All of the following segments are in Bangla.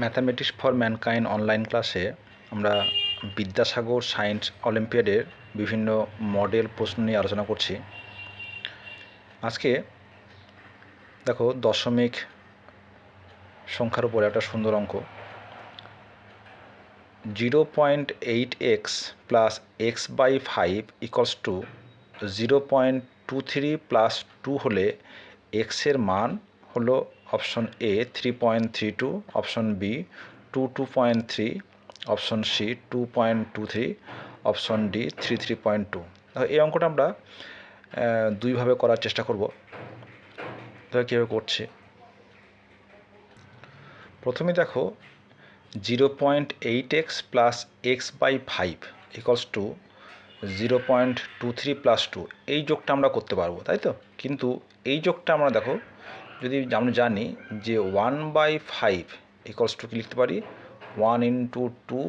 ম্যাথামেটিক্স ফর ম্যানকাইন্ড অনলাইন ক্লাসে আমরা বিদ্যাসাগর সায়েন্স অলিম্পিয়াডের বিভিন্ন মডেল প্রশ্ন নিয়ে আলোচনা করছি। আজকে দেখো দশমিক সংখ্যার উপরে একটা সুন্দর অঙ্ক। Zero point eight X plus X by five equals to zero point two three plus two হলে এক্সের মান হলো option A three point three two option B two two point three option C two point two three option D three three point two এই অঙ্কটা আমরা দুইভাবে করার চেষ্টা করব। দেখো কীভাবে করছি। প্রথমে দেখো zero point eight X plus X by five equals to zero point two three plus two এই যোগটা আমরা করতে পারব, তাই তো? কিন্তু এই যোগটা আমরা দেখো যদি আমরা জানি যে one by five equals to কি লিখতে পারি? One into two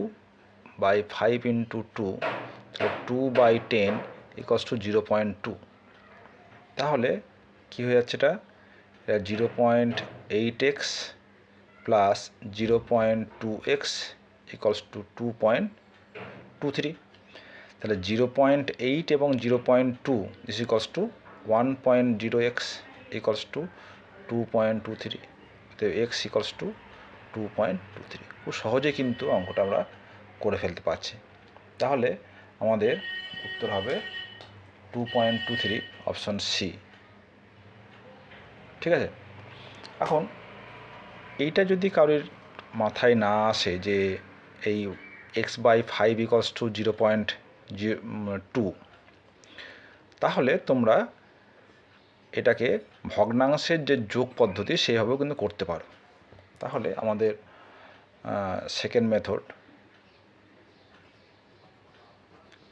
by five into two তাহলে two by ten equals to zero point two তাহলে কী হয়ে যাচ্ছে এটা? Zero point eight X plus zero point two X equals to two point two three তাহলে জিরো পয়েন্ট এইট এবং zero point two this equals to one point zero X equals to two point two three তো X equals to two point two three খুব সহজে কিন্তু অঙ্কটা আমরা করে ফেলতে পারছি। তাহলে আমাদের উত্তর হবে two point two three option C ঠিক আছে? এখন এইটা যদি কারোর মাথায় না আসে যে এই X by five equals to zero point two তাহলে তোমরা এটাকে ভগ্নাংশের যে যোগ পদ্ধতি সেইভাবেও কিন্তু করতে পারো। তাহলে আমাদের সেকেন্ড মেথড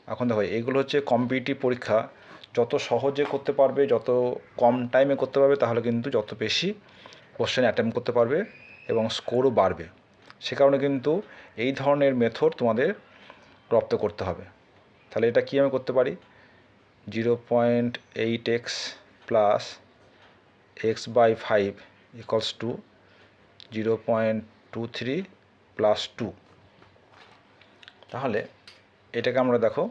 এখন দেখো এইগুলো হচ্ছে কম্পিটিটিভ পরীক্ষা। যত সহজে করতে পারবে, যত কম টাইমে করতে পারবে, তাহলে কিন্তু যত বেশি কোশ্চেন অ্যাটেম্প করতে পারবে এবং স্কোরও বাড়বে। সে কারণে কিন্তু এই ধরনের মেথড তোমাদের রপ্ত করতে হবে। তাহলে এটা কী আমি করতে পারি? Zero point eight X plus X by five equals to zero point two three plus two তাহলে এটাকে আমরা দেখো,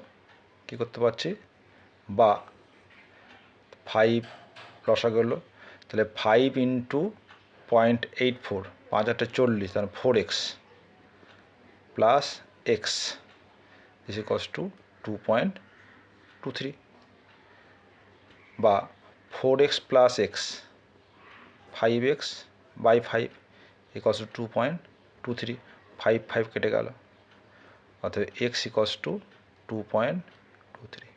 কী করতে পারছি? বা ফাইভ রসা গেল তাহলে five into point eight four পাঁচ আটটা চল্লিশ, তাহলে four X plus X is equals to two point two three বা four X plus X five X by five equals two point two three five five কেটে গেল। অর্থাৎ X equals to two point two three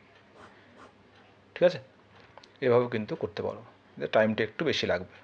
ঠিক আছে? এভাবে কিন্তু করতে পারো। টাইমটা একটু বেশি লাগবে।